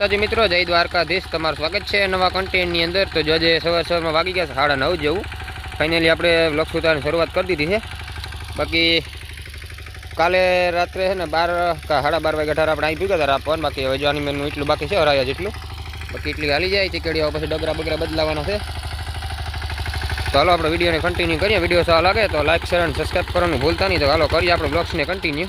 તાજી મિત્રો જય દ્વારકાધીશ, તમારું સ્વાગત છે નવા કન્ટેન્ટની અંદર. તો આજે સવાર સવારમાં વાગી ગયા સાડા નવ જેવું. ફાઇનલી આપણે બ્લોગ શરૂઆત કરી દીધી છે. બાકી કાલે રાત્રે છે ને બાર સાડા બાર વાગે અઢાર આપણે આવી ભૂગ્યા હતા રાપવાનું બાકી હવે જો આની મેનું એટલું બાકી છે હરાયા જેટલું. બાકી એટલી હાલી જાય ચીકડીઓ પછી ડગરા બગરા બદલાવાના છે. તો હાલો, આપણે વિડીયોને કન્ટિન્યુ કરીએ. વીડિયો સારો લાગે તો લાઇક શેર અને સબસ્ક્રાઈબ કરવાનું ભૂલતા નહીં. તો હાલો, કરીએ આપણે બ્લોગ્સને કન્ટિન્યુ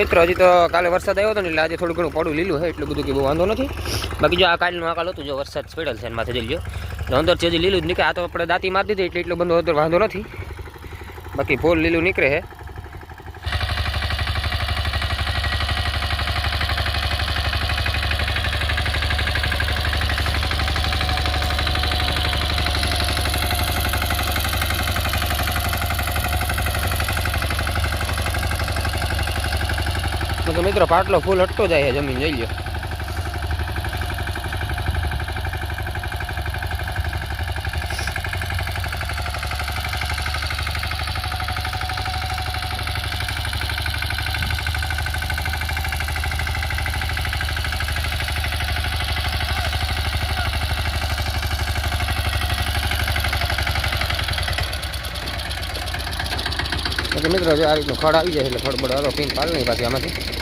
મિત્રો, હજી તો કાલે વરસાદ આવ્યો હતો ને એટલે આજે થોડું ઘણું પડું લીલું છે, એટલું બધું કે બહુ વાંધો નથી. બાકી જો આ કાલનું આ કાલ હતું, જો વરસાદ સ્પેડલ છે એમાંથી માથે જઈ લ્યો અંદર હજી લીલું જ નીકળે, આ તો આપણે દાંતી મારી દીધી, એટલે એટલું બધું અંદર વાંધો નથી. બાકી ફૂલ લીલું નીકળે છે. તો મિત્રો પાટલો ફૂલ હટતો જાય છે જમીન, જઈ લ્યો. મિત્રો, જો આ રીતનું ખડ આવી જાય એટલે ખડ બડ હાલો પીન પાડ નહીં પાછી આમાંથી.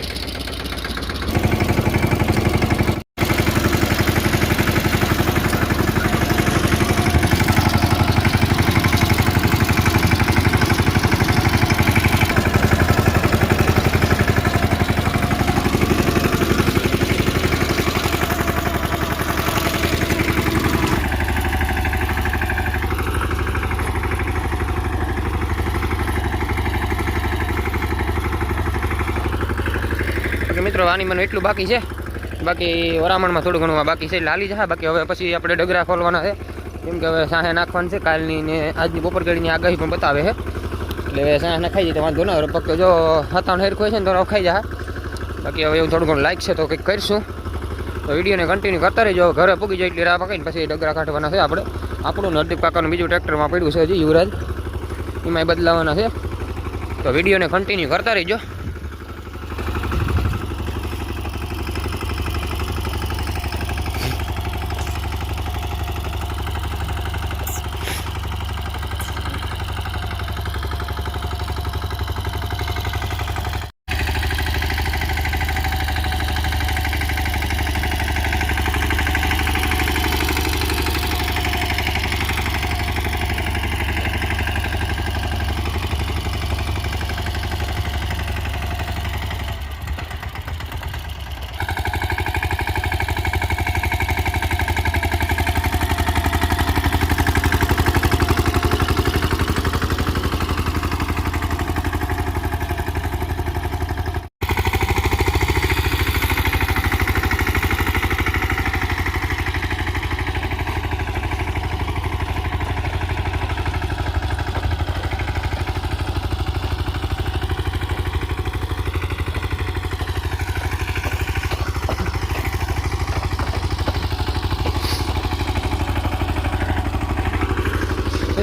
આની મને એટલું બાકી છે. બાકી વરામણમાં થોડું ઘણું બાકી છે લાલી જાય બાકી હવે પછી આપણે ડગરા ખોલવાના છે. કેમ કે હવે સાહે નાખવાનું છે, કાલની ને આજની બપોર ઘડીની આગાહી પણ બતાવે છે. એટલે હવે સાહે નખાઈ જાય તો વાંધો ન ફક્ત જો હતાણ હેર હોય છે ને તો ખાઈ જાય બાકી હવે એવું થોડું ઘણું લાઈક છે તો કંઈક કરીશું. તો વિડીયોને કન્ટિન્યુ કરતા રહીજો. ઘરે પૂગી જાય એટલે રાહ પકડીને પછી ડગરા કાઢવાના છે આપણે. આપણું નરદીપ કાકાનું બીજું ટ્રેક્ટરમાં પડ્યું છે હજી યુવરાજ. એમાંય બદલાવાના છે. તો વિડીયોને કન્ટિન્યુ કરતા રહીજો.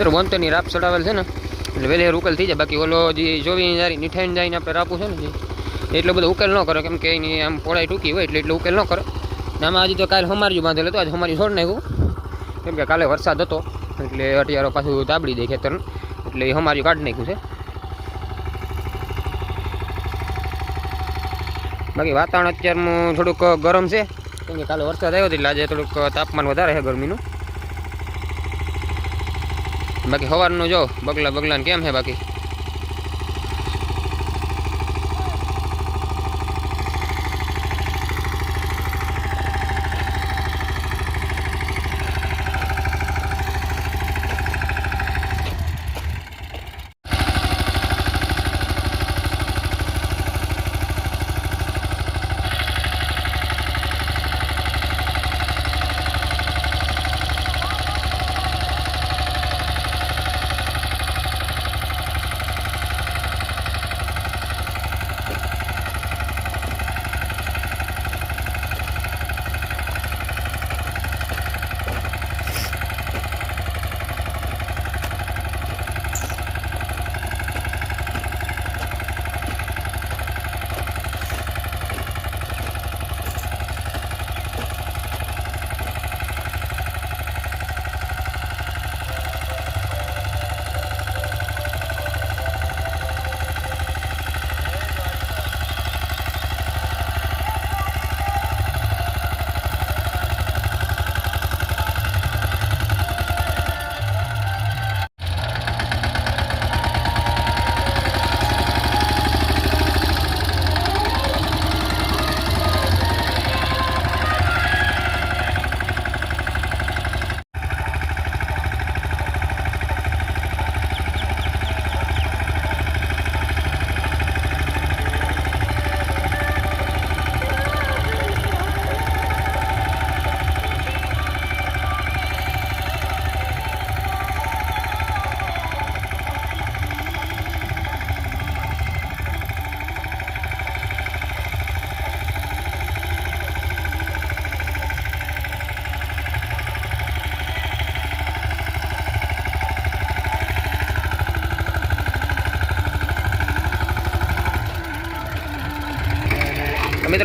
મિત્રો વંતની રાપ ચડાવેલ છે ને, એટલે વહેલી ઉકેલ થઈ જાય. બાકી ઓલો જે જોવી જારી નીઠાઈને જઈને આપણે રાપું છે ને એટલો બધો ઉકેલ ન કરે. કેમ કે એની આમ પોળાઈ ટૂંકી હોય એટલે એટલો ઉકેલ ન કરે. આમાં આજે તો કાલે હમાર્યું બાંધેલું હતું, આજે હમારી છોડ નાખ્યું. કેમ કે કાલે વરસાદ હતો, એટલે અટિયારો પાછું તાબડી દે ખેતર એટલે એ હમાર્યું કાઢી નાખ્યું છે. બાકી વાતાવરણ અત્યારનું થોડુંક ગરમ છે. કેમ કે કાલે વરસાદ આવ્યો હતો એટલે આજે થોડુંક તાપમાન વધારે છે ગરમીનું. બાકી સવારનું જો બગલા બગલાને કેમ છે બાકી?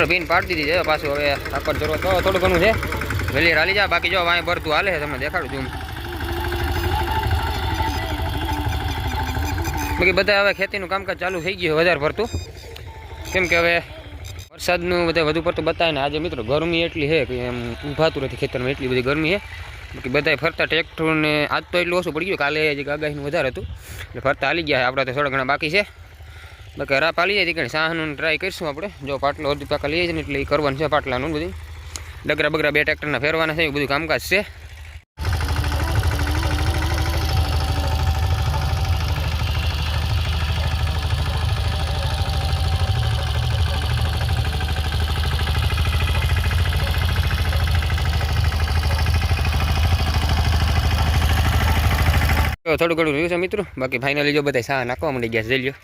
મિત્રો પીન પાડી દીધી છે. પાછું હવે આપણ જરૂર થોડું ઘણું છે. વેલી હાલી જા, બાકી જો વાંય ભરતું હાલે છે, તમને દેખાડું છું. બાકી બધા હવે ખેતીનું કામકાજ ચાલુ થઈ ગયું વધારે ભરતું. કેમ કે હવે વરસાદનું બધા વધુ પડતું બતાવે ને આજે મિત્રો ગરમી એટલી છે કે એમ ઉભાતું નથી ખેતરમાં, એટલી બધી ગરમી છે. બાકી બધા ફરતા ટ્રેક્ટરને, આજ તો એટલું ઓછું પડી ગયું, કાલે જે આગાહીનું વધારે હતું. એટલે ફરતા હાલી ગયા આપણા તો થોડા ઘણા બાકી છે. બાકી રાપ હાલી જાય કે સાહનું ટ્રાય કરીશું આપણે. જો પાટલો અડધી પાકા લઈએ ને એટલે એ કરવાનું છે પાટલાનું બધું. ડગરા બગરા બે ટ્રેક્ટરના ફેરવાના છે એ બધું કામકાજ છે. થોડું ઘણું રહ્યું છે મિત્રો. બાકી ફાઇનલી જો બધા શાહ નાખવા મળી ગયા છે, જઈ લ્યો.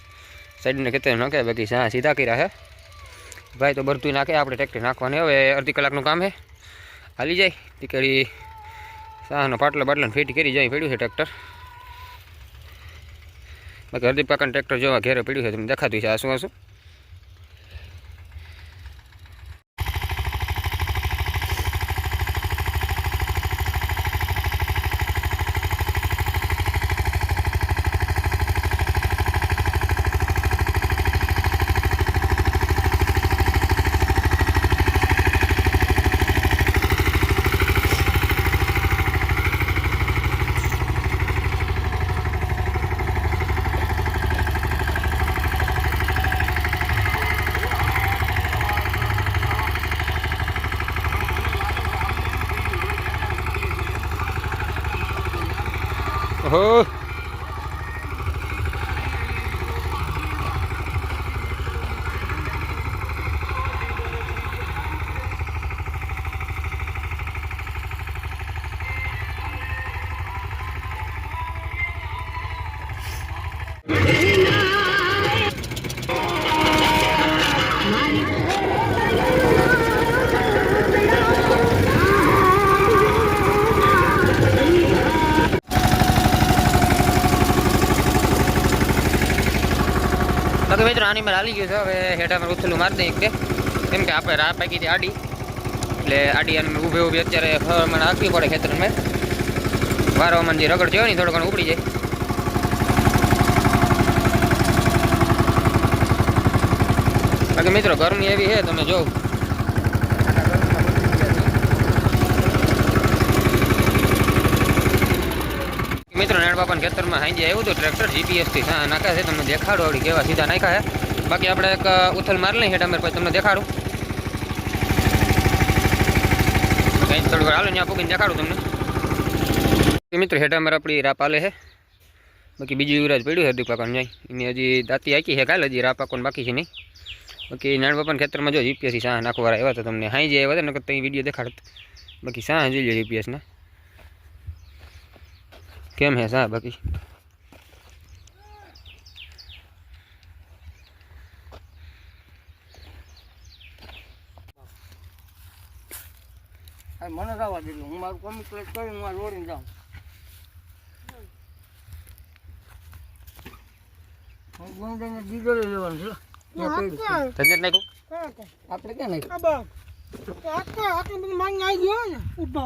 સાઈડને ખેતર નાખે બાકી હા સીધા કર્યા હે ભાઈ તો બધું નાખે, આપણે ટ્રેક્ટર નાખવાની. હવે અડધી કલાકનું કામ હે હાલી જાય. ટીકડી સાહનો પાટલો બાટલો ફિટ કરી જાય પડ્યું છે ટ્રેક્ટર બાકી અડધી પાકાને ટ્રેક્ટર જોવા ઘેરે પડ્યું છે, તમને દેખાતું છે આ શું આ Uh -huh. બાકી મિત્રો આની મારે હાલી ગયું છે. હવે હેઠા પર ઉથલું મારી દઈએ એક કેમ કે આપણે રાહ પાકી હતી આડી. એટલે આડી અને ઊભે ઊભી અત્યારે મને રાખવી પડે ખેતરમાં. વારવામાં જે રગડ થયો ને થોડો ઘણો ઉપડી જાય. બાકી મિત્રો, ગરમી એવી છે, તમે જોઉં મિત્રો નાણ ખેતરમાં હાંજી આવ્યું હતું ટ્રેક્ટર જીપીએસથી નાખે છે, તમને દેખાડો આવડી કેવા સીધા નાખ્યા છે. બાકી આપણે એક ઉથલ મારી લઈએ હેઠા પછી તમને દેખાડું. કંઈ થોડું હાલો, ત્યાં પૂગીને દેખાડું તમને. મિત્રો હેઠામાં આપણી રાપ આલે છે. બાકી બીજી યુવરાજ પડ્યું છે હરદી જાય એની હજી દાંતી આખી છે કાલે, હજી રાપ પાકવાનું બાકી છે નહીં. બાકી નાણ ખેતરમાં જો જીપીએસથી સાહ નાખવાળા આવ્યા તો તમને હાઈ જાય હતા, નકર ત્યાં વીડિયો દેખાડત. બાકી સાહ જોઈ લો જીપીએસના કેમ હે સા બાકી? મને જવા દીધું હું મારું કમ્પ્લીટ કરીને મારે ઓળીને જાઉં. હું ગોંધાને દીધો લેવાનું છે. તને નાખ્યું? આપણે ક્યાં નાખ્યું? તો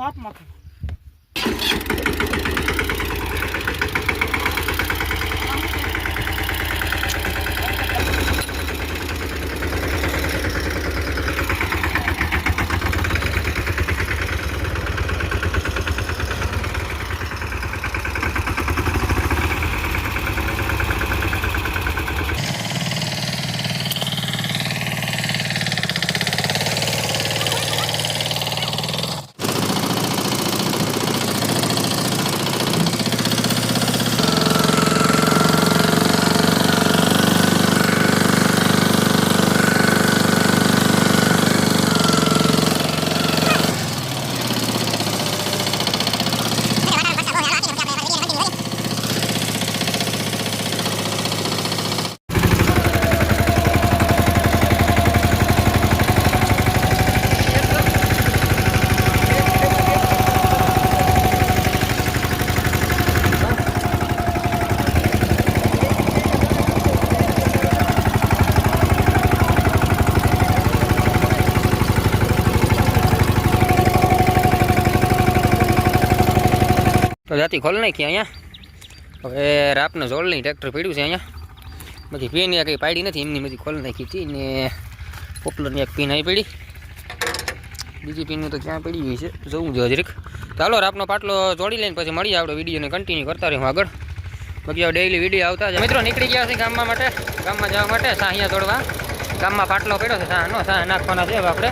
જાતી ખોલ નાખી અહીંયા. હવે રાપને જોડ લઈ ટ્રેક્ટર પડ્યું છે અહીંયા. બધી પીન કંઈ પાડી નથી, એમની બધી ખોલ નાખી હતી ને પોપલરની એક પીન આવી પડી. બીજી પીન તો ક્યાં પડી ગઈ છે, જવું જોઈએ હજરીક. ચાલો રાપનો પાટલો જોડી લઈને પછી મળીએ આપણે વિડીયોને કન્ટિન્યુ કરતા રહ્યું આગળ. બાકી ડેઈલી વીડિયો આવતા મિત્રો, નીકળી ગયા છે ગામમાં માટે. ગામમાં જવા માટે સાહિયા જોડવા ગામમાં પાટલો પડ્યો છે સાનો સાહ નાખવાના છે આપણે.